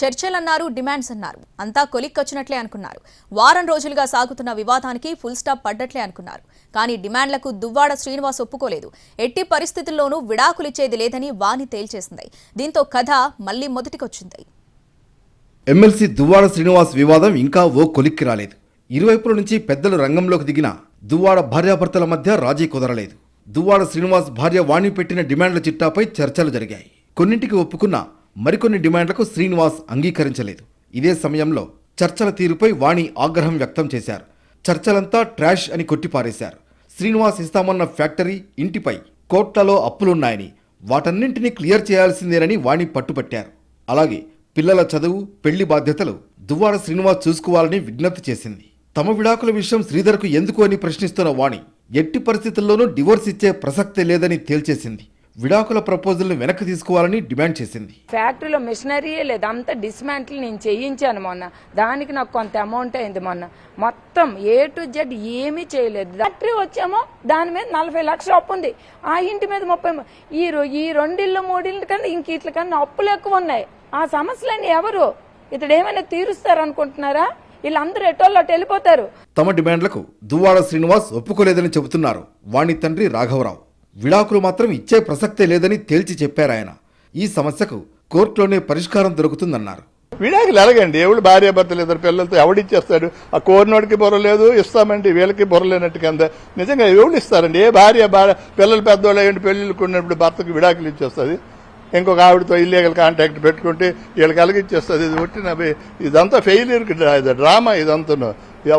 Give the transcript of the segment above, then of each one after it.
చర్చలన్నారు demands అన్నారు. అంతా కొలిక్కొచ్చినట్లే అనుకున్నారు. వారం రోజులుగా సాగుతున్న వివాదానికి ఫుల్ స్టాప్ పడ్డట్లే అనుకున్నారు. కానీ డిమాండ్లకు దువ్వాడ శ్రీనివాస్ ఒప్పుకోలేదు. ఎట్టి పరిస్థితుల్లోనూ విడాకులిచ్చేది లేదని వాణి తేల్చేసింది. దీంతో కథ మళ్ళీ మొదటికొచ్చింది. ఎమ్మెల్సీ దువ్వాడ శ్రీనివాస్ వివాదం ఇంకా ఓ కొలిక్కి రాలేదు. ఇరువైపుల నుంచి పెద్దలు రంగంలోకి దిగిన దువ్వాడ భార్యాభర్తల మధ్య రాజీ కుదరలేదు. దువ్వాడ శ్రీనివాస్ భార్య వాణి పెట్టిన డిమాండ్ల చిట్టాపై చర్చలు జరిగాయి. కొన్నింటికి ఒప్పుకున్న మరికొన్ని డిమాండ్లకు శ్రీనివాస్ అంగీకరించలేదు. ఇదే సమయంలో చర్చల తీరుపై వాణి ఆగ్రహం వ్యక్తం చేశారు. చర్చలంతా ట్రాష్ అని కొట్టిపారేశారు. శ్రీనివాస్ ఇస్తామన్న ఫ్యాక్టరీ ఇంటిపై కోట్లలో అప్పులున్నాయని వాటన్నింటినీ క్లియర్ చేయాల్సిందేనని వాణి పట్టుపట్టారు అలాగే పిల్లల చదువు పెళ్ళి బాధ్యతలు దువ్వాడ శ్రీనివాస్ చూసుకోవాలని విజ్ఞప్తి చేసింది. తమ విడాకుల విషయం శ్రీధర్కు ఎందుకు అని ప్రశ్నిస్తున్న వాణి ఎట్టి పరిస్థితుల్లోనూ డివోర్స్ ఇచ్చే ప్రసక్తే లేదని తేల్చేసింది. విడాకుల ప్రపోజల్ను వెనక్కి తీసుకోవాలని డిమాండ్ చేసింది. ఫ్యాక్టరీలో మిషనరీయే లేదు. అంత డిస్మాంటిల్ నేను చేయించాను మొన్న. దానికి నాకు కొంత అమౌంట్ అయింది మొన్న. మొత్తం ఏ టు జెడ్ ఏమీ చేయలేదు. ఫ్యాక్టరీ వచ్చామో దాని మీద నలభై లక్షలు అప్పు ఉంది. ఆ ఇంటి మీద ముప్పై ఈ ఈ రెండిళ్ళు మూడిళ్ళ కన్నా ఇంక ఇట్ల కన్నా అప్పులు ఎక్కువ ఉన్నాయి. ఆ సమస్యలన్నీ ఎవరు? ఇతడు ఏమైనా తీరుస్తారనుకుంటున్నారా? వీళ్ళందరూ అటు వెళ్ళిపోతారు. తమ డిమాండ్లకు దువ్వాడ శ్రీనివాస్ ఒప్పుకోలేదని చెబుతున్నారు. వాణి తండ్రి రాఘవరావు. విడాకులు మాత్రం ఇచ్చే ప్రసక్తే లేదని తేల్చి చెప్పారాయన ఈ సమస్యకు కోర్టులోనే పరిష్కారం దొరుకుతుందన్నారు. విడాకులు ఎలాగండి? ఎవడు భార్య భర్తలు ఇద్దరు పిల్లలతో ఎవడిచ్చేస్తాడు ఆ కోరినోడికి బొరలేదు లేదు ఇస్తామండి వీళ్ళకి బుర్ర లేనట్టు కింద. నిజంగా ఎవడు ఇస్తారండి? ఏ భార్య భార్య పిల్లలు పెద్దోళ్ళు అయ్యండి పెళ్ళిళ్ళకు కొన్నప్పుడు భర్తకు విడాకులు ఇచ్చేస్తుంది. ఇంకొక ఆవిడతో ఇల్లీగల్ కాంటాక్ట్ పెట్టుకుంటే వీళ్ళకి అలగిచ్చేస్తుంది ఇది పుట్టిన ఇదంతా ఫెయిల్యూర్ డ్రామా ఇదంతా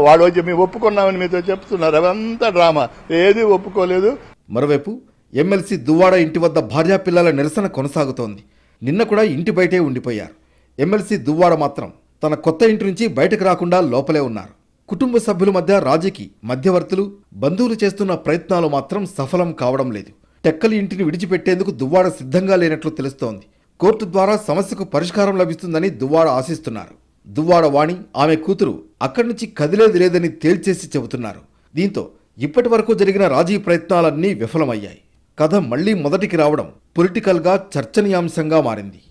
వాడు వచ్చి మేము ఒప్పుకున్నామని మీతో చెప్తున్నారు. అవంతా డ్రామా. ఏది ఒప్పుకోలేదు. మరోవైపు ఎమ్మెల్సీ దువ్వాడ ఇంటి వద్ద భార్యా పిల్లల నిరసన కొనసాగుతోంది. నిన్న కూడా ఇంటి బయటే ఉండిపోయారు. ఎమ్మెల్సీ దువ్వాడ మాత్రం తన కొత్త ఇంటి నుంచి బయటకు రాకుండా లోపలే ఉన్నారు. కుటుంబ సభ్యుల మధ్య రాజీకి మధ్యవర్తులు బంధువులు చేస్తున్న ప్రయత్నాలు మాత్రం సఫలం కావడం లేదు. టెక్కలి ఇంటిని విడిచిపెట్టేందుకు దువ్వాడ సిద్ధంగా లేనట్లు తెలుస్తోంది. కోర్టు ద్వారా సమస్యకు పరిష్కారం లభిస్తుందని దువ్వాడ ఆశిస్తున్నారు. దువ్వాడ వాణి ఆమె కూతురు అక్కడి నుంచి కదిలేది లేదని తేల్చేసి చెబుతున్నారు. దీంతో ఇప్పటి వరకు జరిగిన రాజీ ప్రయత్నాలన్నీ విఫలమయ్యాయి. కథ మళ్ళీ మొదటికి రావడం పొలిటికల్గా చర్చనీయాంశంగా మారింది.